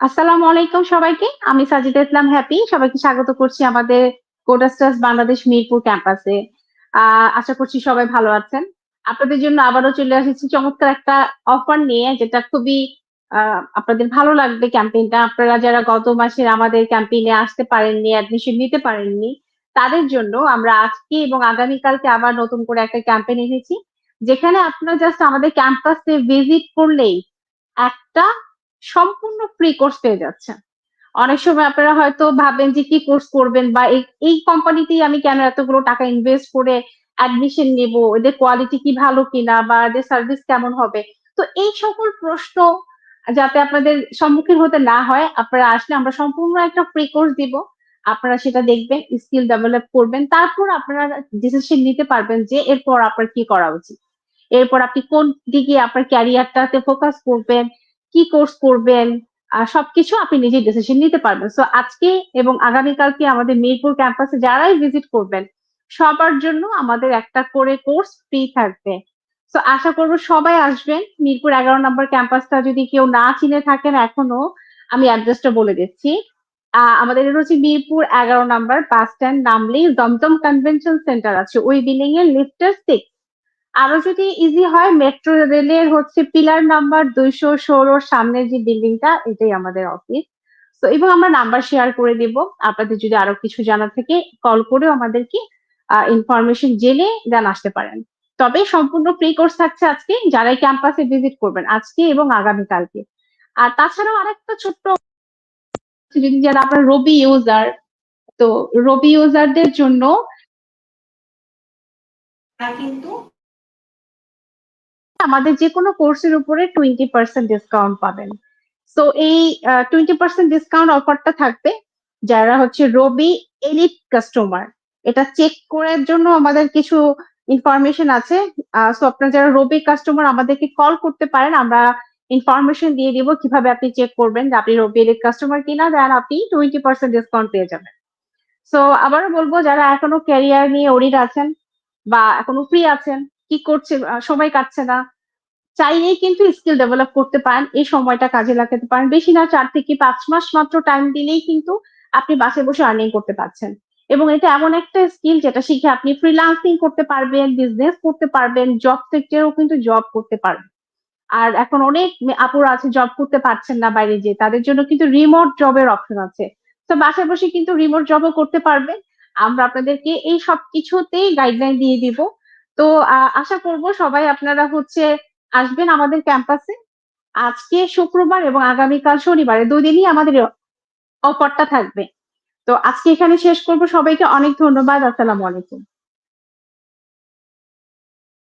আসসালামু আলাইকুম সবাইকে। আমি সাজিদা ইসলাম হ্যাপি। সবাইকে স্বাগত করছি আমাদের কোডাস্টার্স বাংলাদেশ মিরপুর ক্যাম্পাসে। আশা করছি সবাই ভালো আছেন। আপনাদের জন্য আবারও চলে এসেছি চমৎকার একটা অফার নিয়ে যেটা খুবই আপনাদের ভালো লাগবে ক্যাম্পেইনটা। আপনারা যারা গত মাসের আমাদের ক্যাম্পেইনে আসতে পারেননি, অ্যাডমিশন নিতে পারেননি, তাদের জন্য আমরা আজকে এবং আগামীকালকে আবার নতুন করে একটা ক্যাম্পেইন এনেছি। যেখানে আপনারা জাস্ট আমাদের ক্যাম্পাসে ভিজিট করলেই একটা সম্পূর্ণ ফ্রি কোর্স পেয়ে যাচ্ছেন। অনেক সময় আপনারা হয়তো ভাববেন যে কি কোর্স করবেন বা এই, এই কোম্পানিতেই আমি কেন এতগুলো টাকা ইনভেস্ট করে অ্যাডমিশন নিবো? এদের কোয়ালিটি কি ভালো কিনা বা এদের সার্ভিস কেমন হবে? তো এই সকল প্রশ্ন যাতে আপনাদের সম্মুখীন হতে না হয়, আপনারা আসলে আমরা সম্পূর্ণ একটা ফ্রি কোর্স দিব। আপনারা সেটা দেখবেন, স্কিল ডেভেলপ করবেন। তারপর আপনারা ডিসিশন নিতে পারবেন যে এরপর আপনার কি করা উচিত। এরপর আপনি কোন দিকে আপনার ক্যারিয়ারটাতে ফোকাস করবেন, কি কোর্স করবেন, সবকিছু আপনি নিজেই ডিসিশন নিতে পারবেন। সো আজকে এবং আগামীকালকে আমাদের মিরপুর ক্যাম্পাসে যারাই ভিজিট করবেন, সবার জন্য আমাদের একটা করে কোর্স ফ্রি থাকবে। সো আশা করব সবাই আসবেন। মিরপুর ১১ নম্বর ক্যাম্পাসটা যদি কেউ না চিনে থাকেন এখনও, আমি অ্যাড্রেসটা বলে দিচ্ছি। আমাদের এটা হচ্ছে মিরপুর ১১ নাম্বার বাস স্ট্যান্ড নামলেই দমদম কনভেনশন সেন্টার আছে। ওই বিল্ডিং এর লিফটের 6 আরও যদি ইজি হয় মেট্রো রেলের হচ্ছে পিলার নাম্বার দুইশো ষোলোর সামনের যে বিল্ডিংটা এটাই আমাদের অফিস। তো এবং আমরা নাম্বার শেয়ার করে দিব। আপনাদের যদি আরও কিছু জানার থাকে কল করেও আমাদেরকে ইনফরমেশন জেনে দেন আসতে পারেন। তবে সম্পূর্ণ ফ্রি কোর্স থাকছে আজকে যারাই ক্যাম্পাসে ভিজিট করবেন আজকে এবং আগামীকালকে। আর তাছাড়াও আরেকটা ছোট্ট যদি যারা আপনার রবি ইউজার তো রবি ইউজারদের জন্য কিন্তু আমাদের যেকোনো কোর্সের উপরে 20% ডিসকাউন্ট পাবেন। তো এই আ 20% ডিসকাউন্ট অফারটা থাকবে যারা হচ্ছে রবি এলিট কাস্টমার। এটা চেক করার জন্য আমাদের কিছু ইনফরমেশন আছে। সো আপনারা যারা রবি কাস্টমার আমাদেরকে কল করতে পারেন। আমরা ইনফরমেশন দিয়ে দিব কীভাবে আপনি চেক করবেন যে আপনি রবি এলিট কাস্টমার কিনা দেন আপনি 20% ডিসকাউন্ট পেয়ে যাবেন। সো আবারও বলব যারা এখনও ক্যারিয়ার নিয়ে অরিড আছেন বা এখনও ফ্রি আছেন, কি করছে সময় কাটছে না। চাইলেই কিন্তু স্কিল ডেভেলপ করতে পারেন। এই সময়টা কাজে লাগাতে পারেন। বেশি না চার থেকে পাঁচ মাস মাত্র টাইম দিলেই কিন্তু আপনি বাসে বসে আর্নিং করতে পারছেন। এবং এটা এমন একটা স্কিল যেটা শিখে আপনি ফ্রিল্যান্সিং করতে পারবেন, বিজনেস করতে পারবেন, জব সেক্টরেও কিন্তু জব করতে পারবেন। আর এখন অনেক আপুরা আছে জব করতে পারছেন না বাইরে যেয়ে। তাদের জন্য কিন্তু রিমোট জবের অপশন আছে। তো বাসায় বসে কিন্তু রিমোট জবও করতে পারবেন। আমরা আপনাদেরকে এই সব কিছুতেই গাইডলাইন দিয়ে দিব। তো আশা করব সবাই আপনারা হচ্ছে আসবেন আমাদের ক্যাম্পাসে। আজকে শুক্রবার এবং আগামীকাল শনিবারে দুই দিনই আমাদের অপরটা অফারটা থাকবে। তো আজকে এখানে শেষ করব। সবাইকে অনেক ধন্যবাদ। আসসালামু আলাইকুম।